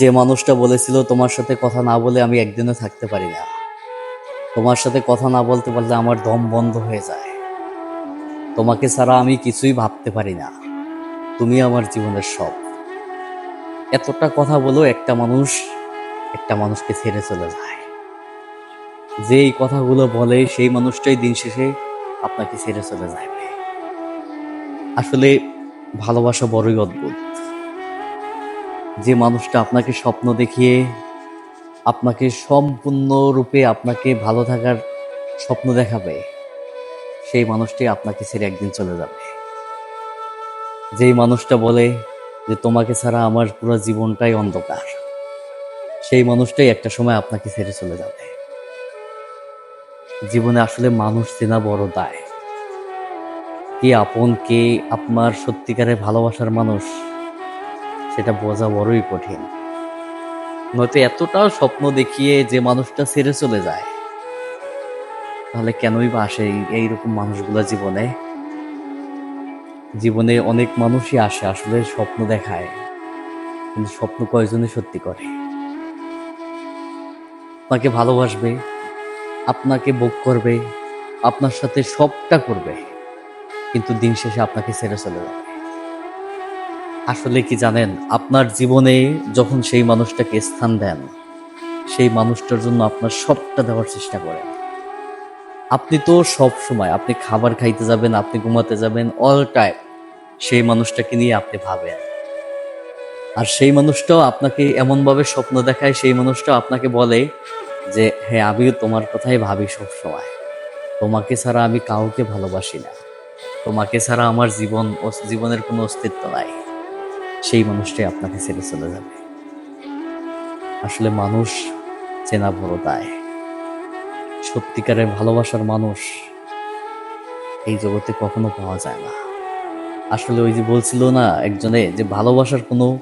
যে মানুষটা বলেছিল, তোমার সাথে কথা না বলে আমি একদিনও থাকতে পারি না। তোমার সাথে কথা না বলতে পারলে আমার দম বন্ধ হয়ে যায়। তোমাকে ছাড়া আমি কিছুই ভাবতে পারি না। তুমি আমার জীবনের সব। এতটা কথা বলো একটা মানুষ, একটা মানুষকে ছেড়ে চলে যায়। যে এই কথাগুলো বলে, সেই মানুষটাই দিন শেষে আপনাকে ছেড়ে চলে যাবে। আসলে ভালোবাসা বড়ই অদ্ভুত। যে মানুষটা আপনাকে স্বপ্ন দেখিয়ে, আপনাকে সম্পূর্ণরূপে আপনাকে ভালো থাকার স্বপ্ন দেখাবে, সেই মানুষটি আপনাকে ছেড়ে একদিন চলে যাবে। যেই মানুষটা বলে যে, তোমাকে ছাড়া আমার পুরো জীবনটাই অন্ধকার। সেই মানুষটাই একটা সময় আপনাকে ছেড়ে চলে যাবে। জীবনে আসলে মানুষ চেনা বড় দায়। কে আপন, কে আপনার সত্যিকারের ভালোবাসার মানুষ সেটা বোঝা বড়ই কঠিন। নয়তো এতটাও স্বপ্ন দেখিয়ে যে মানুষটা ছেড়ে চলে যায়। তাহলে কেনই বা আসে এইরকম মানুষগুলো জীবনে? জীবনে অনেক মানুষই আসে আসলে স্বপ্ন দেখায়। কিন্তু স্বপ্ন কয়জনে সত্যি করে? আপনাকে ভালোবাসবে, আপনাকে ভোগ করবে, আপনার সাথে সবটা করবে, কিন্তু দিন শেষে আপনাকে ছেড়ে চলে যাবে। আসলে কি জানেন, আপনার জীবনে যখন সেই মানুষটাকে স্থান দেন, সেই মানুষটার জন্য আপনার সবটা দেওয়ার চেষ্টা করেন। আপনি তো সব সময়, আপনি খাবার খাইতে যাবেন, আপনি ঘুমাতে যাবেন অল টাইম সেই মানুষটাকে নিয়ে আপনি ভাবেন। আর সেই মানুষটাও আপনাকে এমনভাবে স্বপ্ন দেখায়, সেই মানুষটাও আপনাকে বলে যে হ্যাঁ আমিও তোমার কথাই ভাবি সব সময়। তোমাকে ছাড়া আমি কাউকে ভালোবাসি না। তোমাকে ছাড়া আমার জীবন, জীবনের কোনো অস্তিত্ব নাই। সেই মানুষটাই আপনাকে ছেড়ে চলে যাবে। আসলে মানুষ চেনা বড় দায়। সত্যিকারের ভালোবাসার মানুষ এই জগতে কখনো পাওয়া যায় না। আসলে ওই যে বলছিল না একজনে যে ভালোবাসার কোনো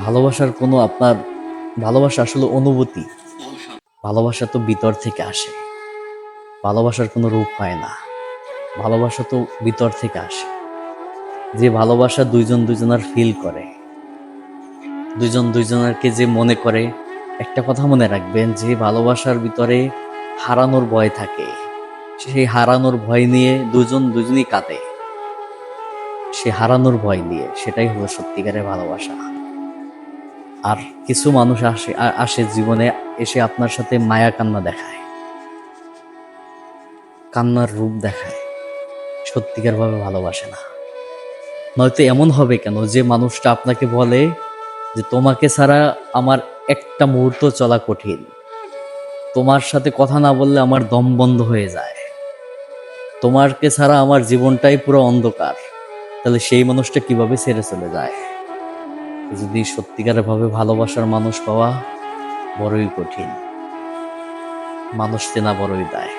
ভালোবাসার কোনো আপনার, ভালোবাসা আসলে অনুভূতি। ভালোবাসা তো ভিতর থেকে আসে। ভালোবাসার কোনো রূপ হয় না। ভালোবাসা তো ভিতর থেকে আসে। যে ভালোবাসা দুইজন দুইজনার ফিল করে। দুইজন দুইজনারকে যে মনে করে, একটা কথা মনে রাখবেন, যে ভালোবাসার ভিতরে হারানোর ভয় থাকে। সেই হারানোর ভয় নিয়ে দুজন দুজনই কাঁদে। সে হারানোর ভয় নিয়ে, সেটাই হলো সত্যিকারের ভালোবাসা। আর কিছু মানুষ আসে আসে জীবনে, এসে আপনার সাথে মায়া কান্না দেখায়। কান্নার রূপ দেখায়। সত্যিকার ভাবে ভালোবাসে না। নয়তো এমন হবে কেন যে মানুষটা আপনাকে বলে যে তোমাকে ছাড়া আমার একটা মুহূর্ত চলা কঠিন। তোমার সাথে কথা না বললে আমার দম বন্ধ হয়ে যায়। তোমারকে ছাড়া আমার জীবনটাই পুরো অন্ধকার। তাহলে সেই মানুষটা কীভাবে ছেড়ে চলে যায়? যদি সত্যিকারের ভাবে ভালোবাসার মানুষ পাওয়া বড়ই কঠিন। মানুষ চেনা বড়ই দায়।